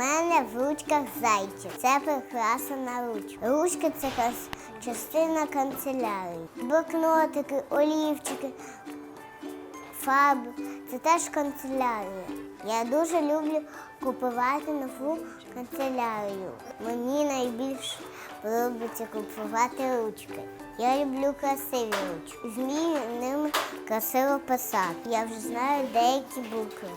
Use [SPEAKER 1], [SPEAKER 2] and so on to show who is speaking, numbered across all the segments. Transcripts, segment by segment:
[SPEAKER 1] мене в ручках зайчик. Це прикраса на. Ручки це частина канцелярії. Блокнотики, олівчики, фарби. Це теж канцелярія. Я дуже люблю купувати нову канцелярію. Мені найбільше подобається купувати ручки. Я люблю красиві ручки. Змію ними красиво писати. Я вже знаю деякі букви.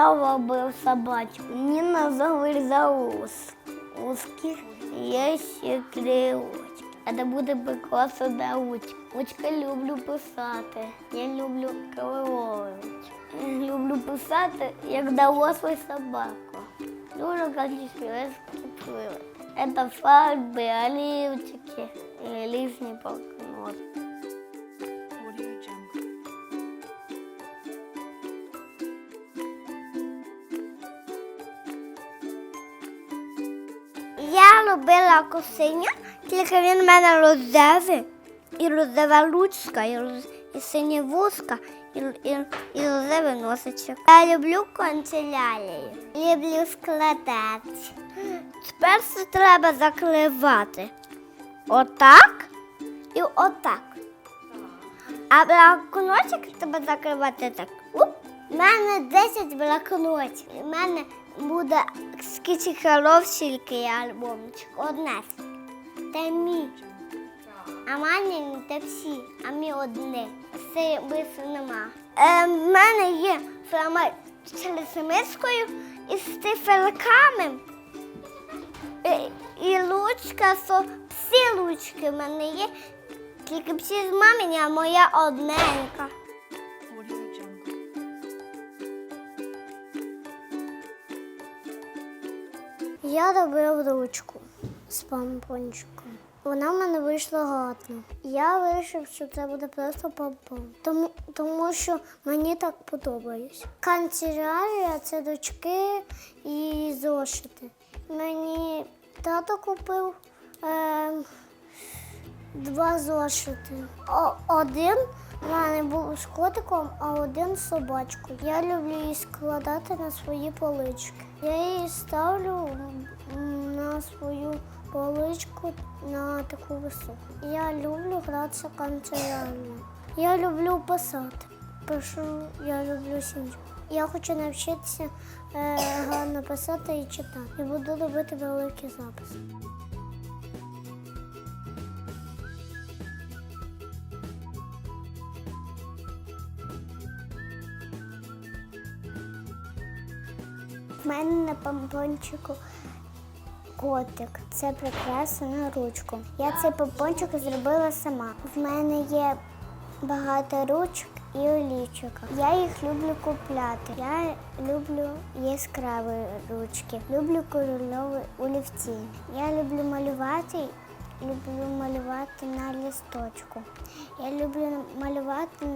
[SPEAKER 1] Я робив собачку. Мені назовуть за ус. Узких є ще три очки. Це буде прикраса на ручки. Очка люблю писати. Я люблю колорувати. Люблю писати, як дорослий собака. Дуже красиві прилад. Это фарби, оливчики и лишний блокнот. Я любила косиня, тільки він в мене роззевий. І роззева ручка, і, роз... і сині вузка, і, і, і роззевий носичок. Я люблю канцелярію. Люблю складати. Тепер це треба закривати. Отак і отак. А блокнотик треба закривати так. У мене 10 блокнотів. У мене буде коровчики альбомчик. Одне. Це мій. А не те всі, а мій одне. Це бису нема. Е, в мене є флама з мискою і з циферками. Е, І ручка, со, всі ручки в мене є. Тільки всі з мамині, а моя одненька. Я робив ручку з помпончиком. Вона в мене вийшла гарно. Я вирішив, що це буде просто помпон. Тому, тому що мені так подобається. Канцелярія це дочки і зошити. Мені тато купив е, два зошити. Один в мене був з котиком, а один з собачкою. Я люблю її складати на свої полички. Я її ставлю на свою поличку на таку високу. Я люблю гратися канцелярію. Я люблю писати. Пишу, я люблю сім'ю. Я хочу навчитися е, гарно писати і читати. І буду робити великі записи. В мене на помпончику котик. Це прикраса на ручку. Я цей помпончик зробила сама. В мене є багато ручок і олівчик. Я їх люблю купляти. Я люблю яскраві ручки, люблю кольорові олівці. Я люблю малювати. Люблю малювати на листочку. Я люблю малювати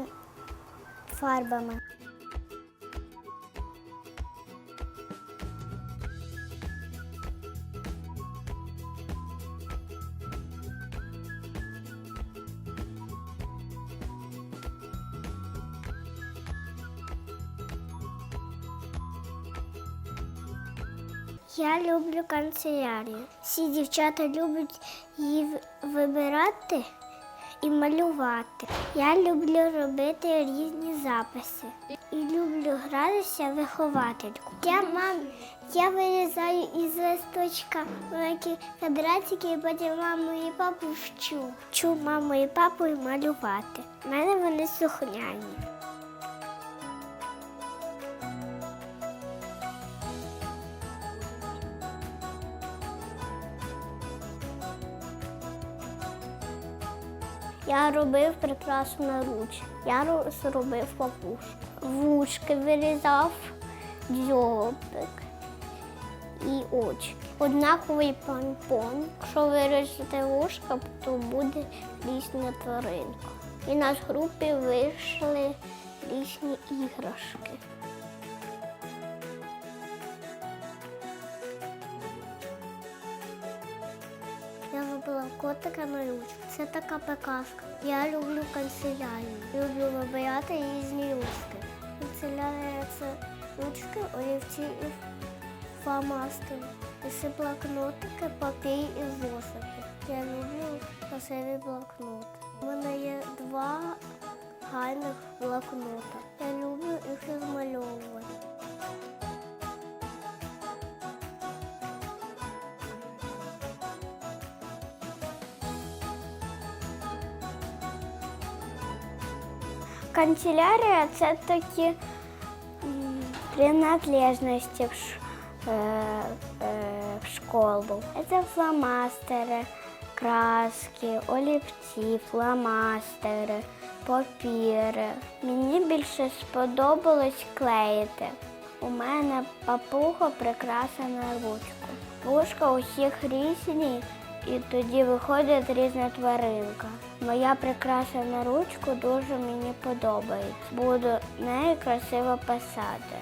[SPEAKER 1] фарбами. Я люблю канцелярію. Всі дівчата люблять її вибирати і малювати. Я люблю робити різні записи і люблю гратися виховательку. Я мам, я вирізаю із листочка великі квадратики і потім маму і папу вчу. Вчу маму і папу і малювати. У мене вони сухняні. Я робив прикрасу на руч. Я ро- робив папушку. Вушки вирізав, дзьобик і очі. Однаковий помпон. Якщо вирізати вушка, то буде різна тваринка. І на групі вийшли різні іграшки. Котика на ручку. Це така приказка. Я люблю канцелярію. Люблю вибирати різні ручки. Канцелярія це ручки, олівці і фломастери. Це блокнотики, папір і зошити. Я люблю красиві блокноти. У мене є два гарних блокнота. Я люблю їх розмальовувати. Канцелярія це такі принадлежності е, е, в школу. Це фломастери, краски, олівці, фломастери, папіри. Мені більше сподобалось клеїти. У мене папуга прикрасена ручку. Пушка у всіх різні, і тоді виходить різна тваринка. Моя прикраса на ручку дуже мені подобається. Буду нею красиво писати.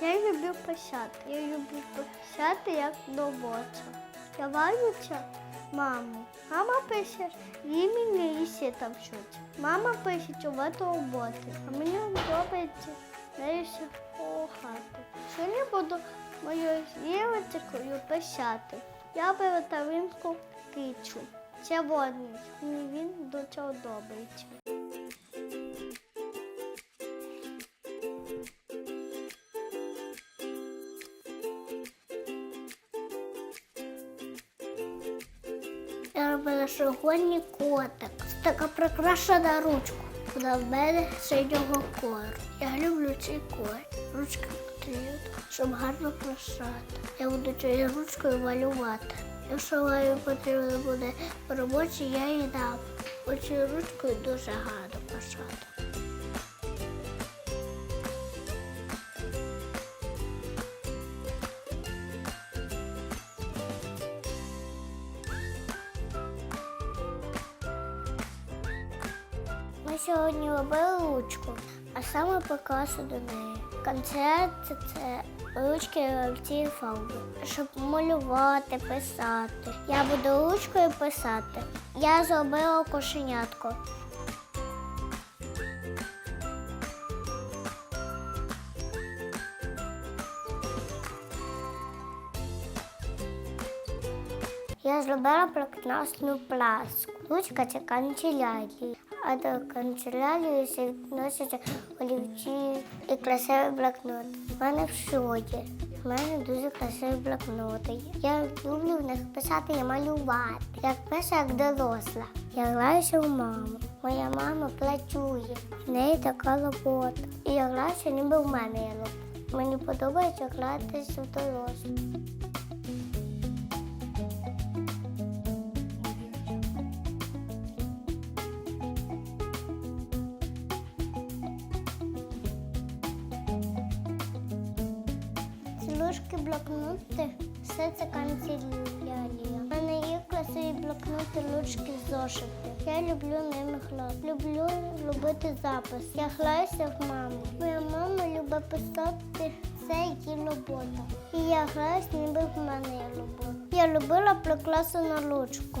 [SPEAKER 1] Я люблю писати. Я люблю писати як робоча. Я валюся маму. Мама пише, їй мені і там щось. Мама пише, чого роботи. А мені подобається по хати. Сьогодні буду моєю дівчинкою писати. Я беру таринку кичу. Сьогодні Мені він до цього Я сьогодні котик. Така прикрашена ручка. Вона в мене синього кольору. Я люблю цей колір. Ручка потрібно, щоб гарно прощати. Я буду цією ручкою малювати. Якщо вам потрібно буде по роботі, я її дам. Оцією ручкою дуже гарно писати. Ми сьогодні робили ручку, а саме прикрасу до неї. Концерт це, ручки олівці фарби. Щоб малювати, писати. Я буду ручкою писати. Я зробила кошенятко. Я зробила прекрасну пласку. Ручка це канцелярія. А до канцелярії всі носять олівці і красиві блокноти. У мене все є. У мене дуже красиві блокноти. Я люблю в них писати і малювати. Як пише, як доросла. Я граюся у маму. Моя мама працює. В неї така робота. І я граюся, ніби в мене є робота. Мені подобається гратися в дорослу. Зошити. Я люблю ними грати. Люблю робити запис. Я граюся в маму. Моя мама любить писати це її робота. І я граюсь, ніби в мене є робота. Я любила прикрасену ручку.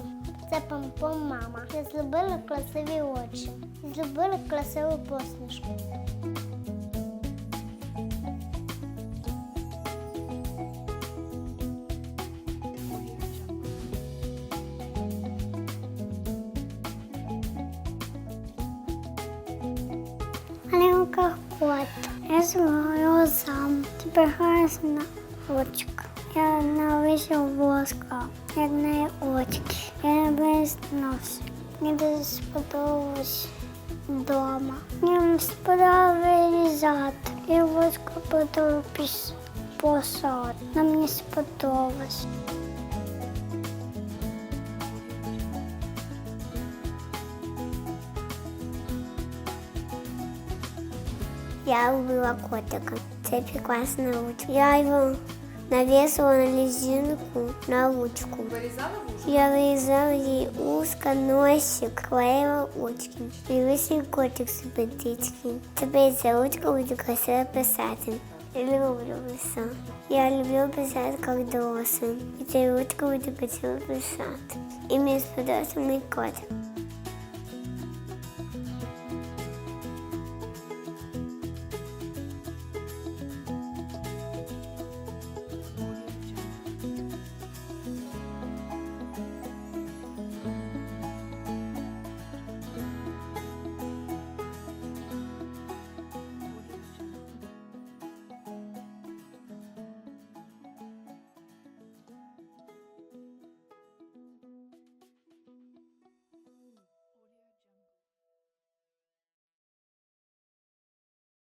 [SPEAKER 1] Це помпом мама. Я зробила красиві очі. Зробила красиву посмішку. Я злою сам. Тебе гарна ручка. Я нависив воска, як неї очки. Я без нос. Мені дуже сподобалось вдома. Мені сподобалось вирізати. І воску буду піс посад. Нам мені сподобалось. Я убила котика. Це прекрасна ручка. Я його навесила на лизинку на ручку. Я вырезала ей узко носик, клеила очки. И высший котик симпатичный. Теперь эта ручка будет красиво писать. Я люблю писать. Я люблю писать как дорослый. И эта ручка будет красиво писать. И мне сподобался мой котик.